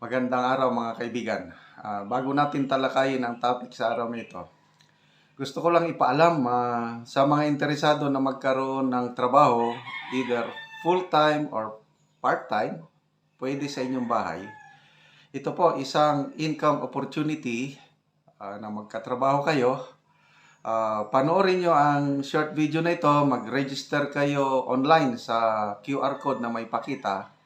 Magandang araw mga kaibigan. Ah, bago natin talakayin ang topic sa araw nito, gusto ko lang ipaalam ah, sa mga interesado na magkaroon ng trabaho, either full-time or part-time, pwede sa inyong bahay. Ito po isang income opportunity ah, na magkatrabaho kayo. Ah, panoorin nyo ang short video na ito, mag-register kayo online sa QR code na may pakita.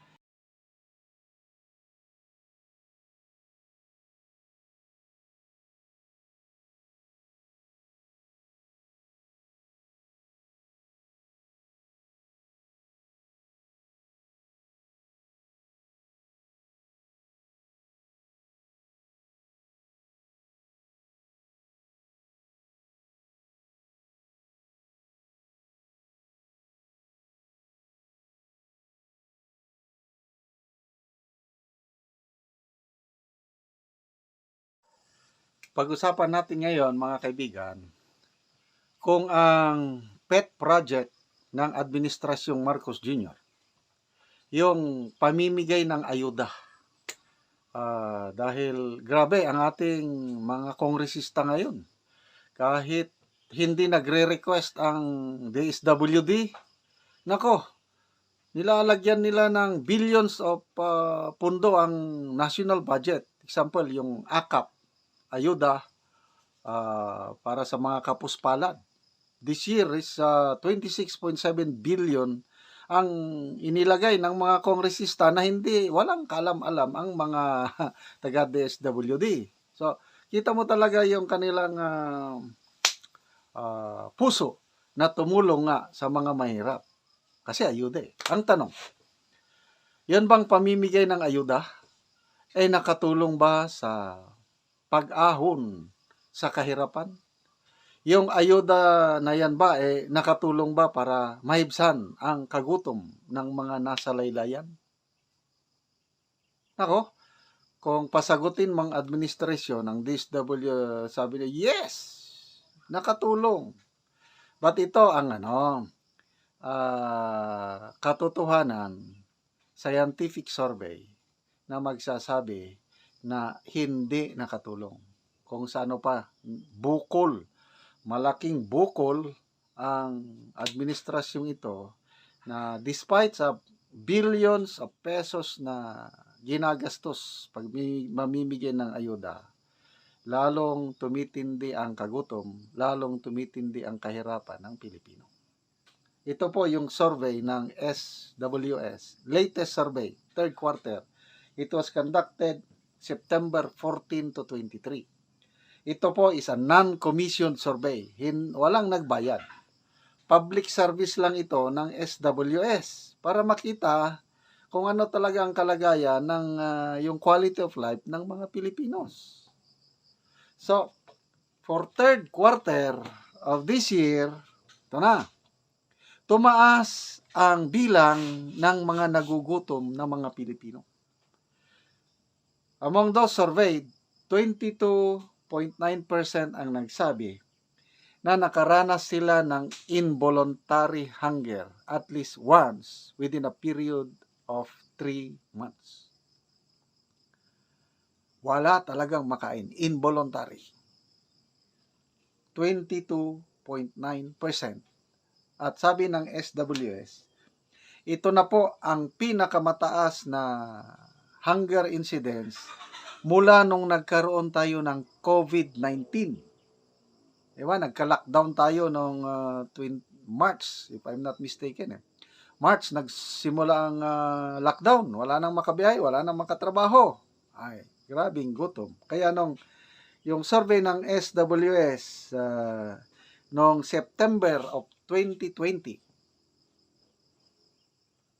Pag-usapan natin ngayon, mga kaibigan, kung ang pet project ng Administrasyong Marcos Jr., yung pamimigay ng ayuda. Ah, dahil grabe ang ating mga kongresista ngayon. Kahit hindi nagre-request ang DSWD, nako, nilalagyan nila ng billions of ah, pundo ang national budget. Example, yung AKAP, ayuda ah, para sa mga kapuspalad. This year is ah, 26.7 billion ang inilagay ng mga kongresista na hindi walang kalam-alam ang mga taga DSWD. So, kita mo talaga yung kanilang ah, ah, puso na tumulong nga sa mga mahirap. Kasi ayuda eh. Ang tanong, yan bang pamimigay ng ayuda ay nakatulong ba sa pag-ahon sa kahirapan? Yung ayuda na yan ba, eh, nakatulong ba para mahibsan ang kagutom ng mga nasa laylayan? Ako, kung pasagutin mang administrasyon ng DSW, sabi niya, yes, nakatulong. But ito ang ano, ah, katotohanan, scientific survey na magsasabi na hindi nakatulong. Kung sa ano pa, bukol, malaking bukol ang administrasyong ito na despite sa billions of pesos na ginagastos pag mi- mamimigay ng ayuda, lalong tumitindi ang kagutom, lalong tumitindi ang kahirapan ng Pilipino. Ito po yung survey ng SWS, latest survey, third quarter. It was conducted September 14 to 23. Ito po is a non-commissioned survey. Hin walang nagbayad. Public service lang ito ng SWS para makita kung ano talaga ang kalagayan ng ah, yung quality of life ng mga Pilipinos. So, for third quarter of this year, ito na, tumaas ang bilang ng mga nagugutom na mga Pilipino. Among those surveyed, 22.9% ang nagsabi na nakaranas sila ng involuntary hunger at least once within a period of 3 months. Wala talagang makain. Involuntary. 22.9%. At sabi ng SWS, ito na po ang pinakamataas na hunger incidence mula nung nagkaroon tayo ng COVID-19. Diba? Nagka-lockdown tayo noong uh, March, if I'm not mistaken. Eh. March, nagsimula ang uh, lockdown. Wala nang makabiyahe, wala nang makatrabaho. Ay, grabing gutom. Kaya nung yung survey ng SWS uh, noong September of 2020,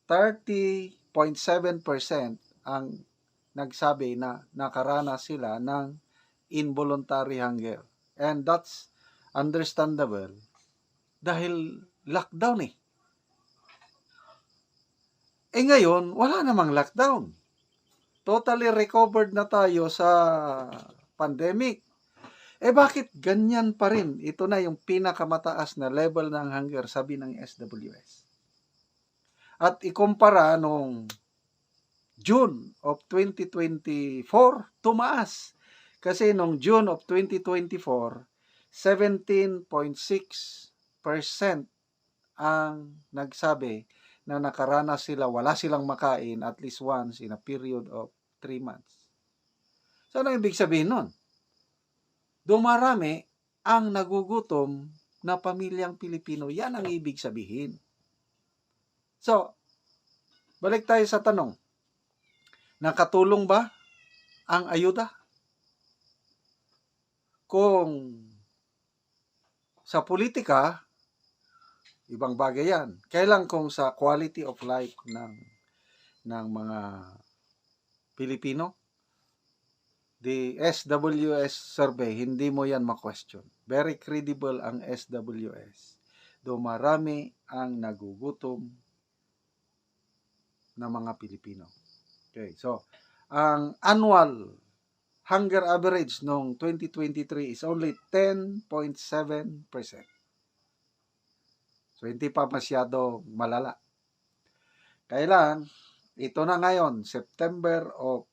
30.7% ang nagsabi na nakaranas sila ng involuntary hunger. And that's understandable dahil lockdown eh. Eh ngayon, wala namang lockdown. Totally recovered na tayo sa pandemic. Eh bakit ganyan pa rin? Ito na yung pinakamataas na level ng hunger, sabi ng SWS. At ikumpara nung June of 2024, tumaas. Kasi nung June of 2024, 17.6% ang nagsabi na nakaranas sila, wala silang makain at least once in a period of 3 months. So, ano ibig sabihin nun? Dumarami ang nagugutom na pamilyang Pilipino. Yan ang ibig sabihin. So, balik tayo sa tanong. Nakatulong ba ang ayuda? Kung sa politika, ibang bagay yan. Kailan kung sa quality of life ng ng mga Pilipino, the SWS survey, hindi mo yan ma-question. Very credible ang SWS. Do marami ang nagugutom na mga Pilipino. Okay, so ang annual hunger average noong 2023 is only 10.7%. So hindi pa masyado malala. Kailan ito na ngayon, September of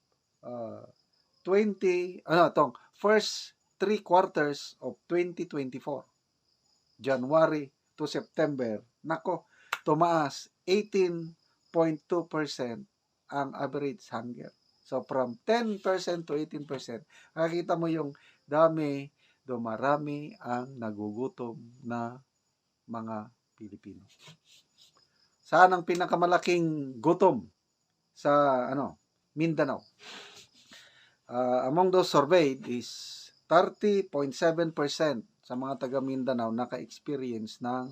uh, 20, ano, itong first three quarters of 2024. January to September. Nako, tumaas 18.2% ang average hunger. So from 10% to 18%, makikita mo yung dami, dumarami ang nagugutom na mga Pilipino. Saan ang pinakamalaking gutom sa ano Mindanao? Uh, among those surveyed is 30.7% sa mga taga Mindanao naka-experience ng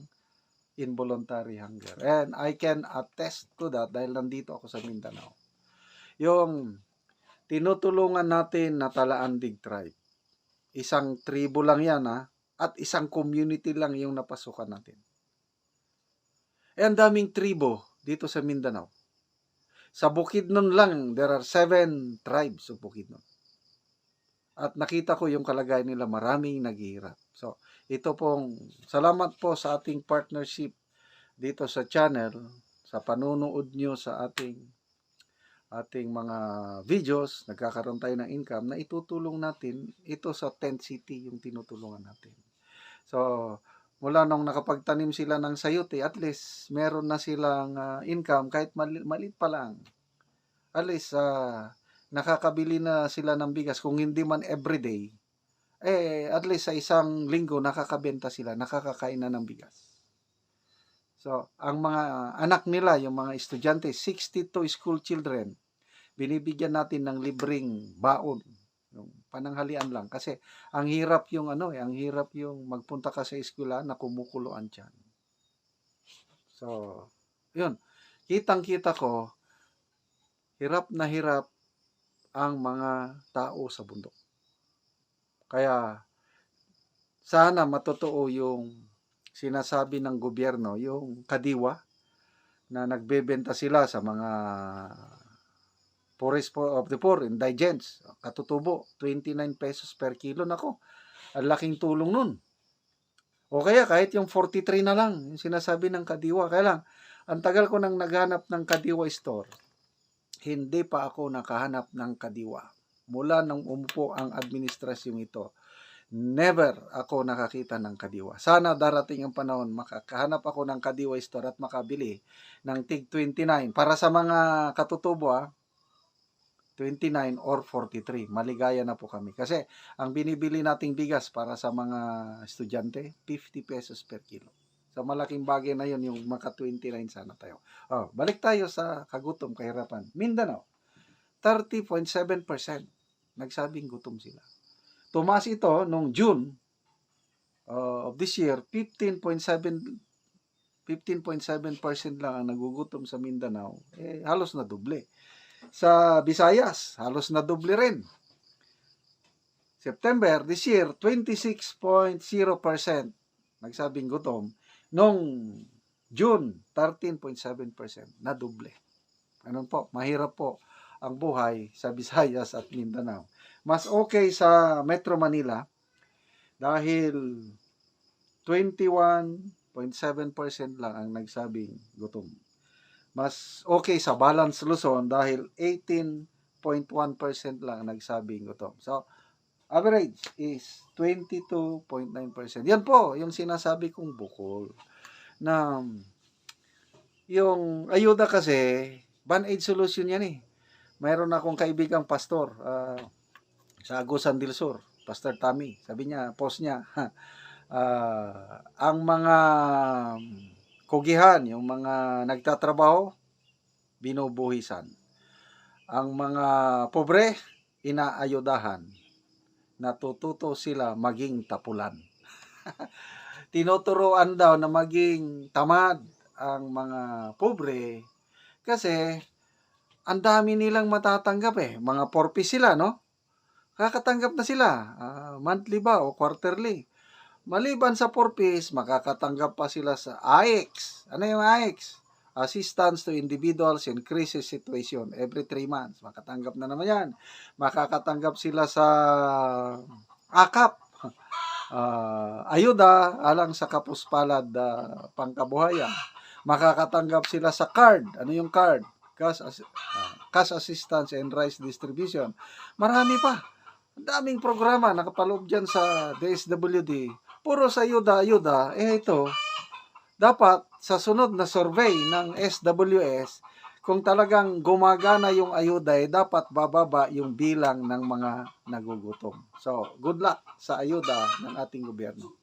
involuntary hunger. And I can attest to that dahil nandito ako sa Mindanao. Yung tinutulungan natin na Talaan Big Tribe. Isang tribo lang yan ha, at isang community lang yung napasukan natin. Eh, ang daming tribo dito sa Mindanao. Sa Bukidnon lang, there are seven tribes sa Bukidnon. At nakita ko yung kalagayan nila, maraming naghihirap. So, ito pong, salamat po sa ating partnership dito sa channel, sa panunood nyo sa ating ating mga videos, nagkakaroon tayo ng income na itutulong natin ito sa tent city yung tinutulungan natin. So, mula nung nakapagtanim sila ng sayote, at least meron na silang uh, income kahit mali- maliit pa lang. At least uh, nakakabili na sila ng bigas kung hindi man everyday. Eh, at least sa isang linggo nakakabenta sila, nakakakain na ng bigas. So, ang mga anak nila, yung mga estudyante, 62 school children, binibigyan natin ng libreng baon. Yung pananghalian lang. Kasi, ang hirap yung ano eh, ang hirap yung magpunta ka sa eskwela na kumukuloan dyan. So, yun. Kitang-kita ko, hirap na hirap ang mga tao sa bundok. Kaya, sana matotoo yung sinasabi ng gobyerno, yung kadiwa, na nagbebenta sila sa mga forest of the poor, indigents, katutubo, 29 pesos per kilo. Nako, ang laking tulong nun. O kaya kahit yung 43 na lang, yung sinasabi ng kadiwa. Kaya lang, ang tagal ko nang naghanap ng kadiwa store, hindi pa ako nakahanap ng kadiwa. Mula nang umupo ang administrasyong ito, never ako nakakita ng kadiwa. Sana darating ang panahon, makakahanap ako ng kadiwa store at makabili ng TIG 29. Para sa mga katutubo, ah, 29 or 43. Maligaya na po kami. Kasi ang binibili nating bigas para sa mga estudyante, 50 pesos per kilo. So malaking bagay na yun, yung maka 29 sana tayo. Oh, balik tayo sa kagutom, kahirapan. Mindanao, 30.7% nagsabing gutom sila. Tumaas ito noong June uh, of this year, 15.7 15.7% lang ang nagugutom sa Mindanao. Eh, halos na doble. Sa Visayas, halos na doble rin. September this year, 26.0% nagsabing gutom. Noong June, 13.7% na doble. Ano po, mahirap po ang buhay sa Visayas at Mindanao mas okay sa Metro Manila dahil 21.7% lang ang nagsabing gutom. mas okay sa Balance Luzon dahil 18.1% lang nagsabing gutom. So, average is 22.9%. Yan po, yung sinasabi kong bukol. Na yung ayuda kasi, band-aid solution yan eh. Mayroon akong kaibigang pastor ah, sa Agusan del Sur, Pastor Tommy. Sabi niya, post niya, ah, ang mga kugihan, yung mga nagtatrabaho, binubuhisan. Ang mga pobre, inaayudahan. Natututo sila maging tapulan. Tinuturoan daw na maging tamad ang mga pobre kasi ang dami nilang matatanggap eh. Mga porpis sila, no? Kakatanggap na sila. ah, monthly ba o quarterly. Maliban sa porpis, makakatanggap pa sila sa AIX. Ano yung AIX? Assistance to Individuals in Crisis Situation. Every 3 months. Makatanggap na naman yan. Makakatanggap sila sa AKAP. Ah, ayuda alang sa kapuspalad ah, pangkabuhayan. Makakatanggap sila sa card. Ano yung card? Cash, as- ah, cash assistance and rice distribution. Marami pa. Ang daming programa nakapaloob dyan sa DSWD. Puro sa ayuda-ayuda. Eh ito, dapat sa sunod na survey ng SWS, kung talagang gumagana yung ayuda, eh, dapat bababa yung bilang ng mga nagugutom. So, good luck sa ayuda ng ating gobyerno.